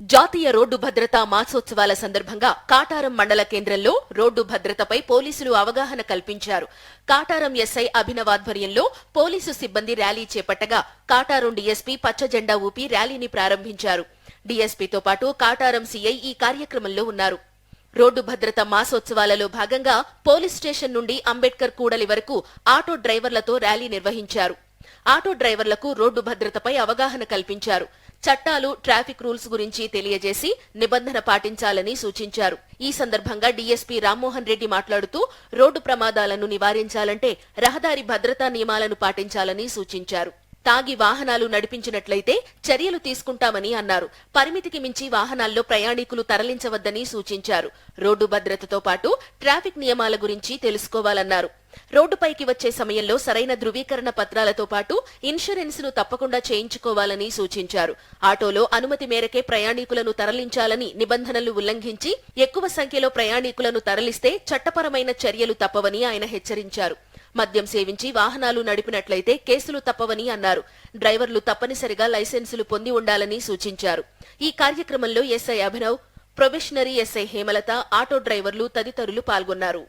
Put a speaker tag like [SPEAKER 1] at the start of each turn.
[SPEAKER 1] జాతీయ రోడ్డు భద్రతా మాసోత్సవాల సందర్భంగా కాటారం మండల కేంద్రంలో రోడ్డు భద్రతపై పోలీసులు అవగాహన కల్పించారు. కాటారం ఎస్ఐ అభినవాధ్వర్యంలో పోలీసు సిబ్బంది ర్యాలీ చేపట్టగా కాటారం డీఎస్పీ పచ్చజెండా ఊపి ర్యాలీని ప్రారంభించారు. డీఎస్పీతో పాటు కాటారం సీఐ ఈ కార్యక్రమంలో ఉన్నారు. రోడ్డు భద్రత మాసోత్సవాలలో భాగంగా పోలీస్ స్టేషన్ నుండి అంబేద్కర్ కూడలి వరకు ఆటో డ్రైవర్లతో ర్యాలీ నిర్వహించారు. ఆటో డ్రైవర్లకు రోడ్డు భద్రతపై అవగాహన కల్పించారు. చట్టాలు ట్రాఫిక్ రూల్స్ గురించి తెలియజేసి నిబంధన పాటించాలని సూచించారు. ఈ సందర్భంగా డీఎస్పీ రామ్మోహన్ రెడ్డి మాట్లాడుతూ రోడ్డు ప్రమాదాలను నివారించాలంటే రహదారి భద్రతా నియమాలను పాటించాలని సూచించారు. తాగి వాహనాలు నడిపించినట్లయితే చర్యలు తీసుకుంటామని అన్నారు. పరిమితికి మించి వాహనాల్లో ప్రయాణికులు తరలించవద్దని సూచించారు. రోడ్డు భద్రతతో పాటు ట్రాఫిక్ నియమాల గురించి తెలుసుకోవాలన్నారు. రోడ్డుపైకి వచ్చే సమయంలో సరైన ధృవీకరణ పత్రాలతో పాటు ఇన్సూరెన్స్ను తప్పకుండా చేయించుకోవాలని సూచించారు. ఆటోలో అనుమతి మేరకే ప్రయాణికులను తరలించాలని నిబంధనలు ఉల్లంఘించి ఎక్కువ సంఖ్యలో ప్రయాణికులను తరలిస్తే చట్టపరమైన చర్యలు తప్పవని ఆయన హెచ్చరించారు. మద్యం సేవించి వాహనాలు నడిపినట్లయితే కేసులు తప్పవని అన్నారు. డ్రైవర్లు తప్పనిసరిగా లైసెన్సులు పొంది ఉండాలని సూచించారు. ఈ కార్యక్రమంలో SI Abhinav probationary SI Hemalatha auto డ్రైవర్లు తదితరులు పాల్గొన్నారు.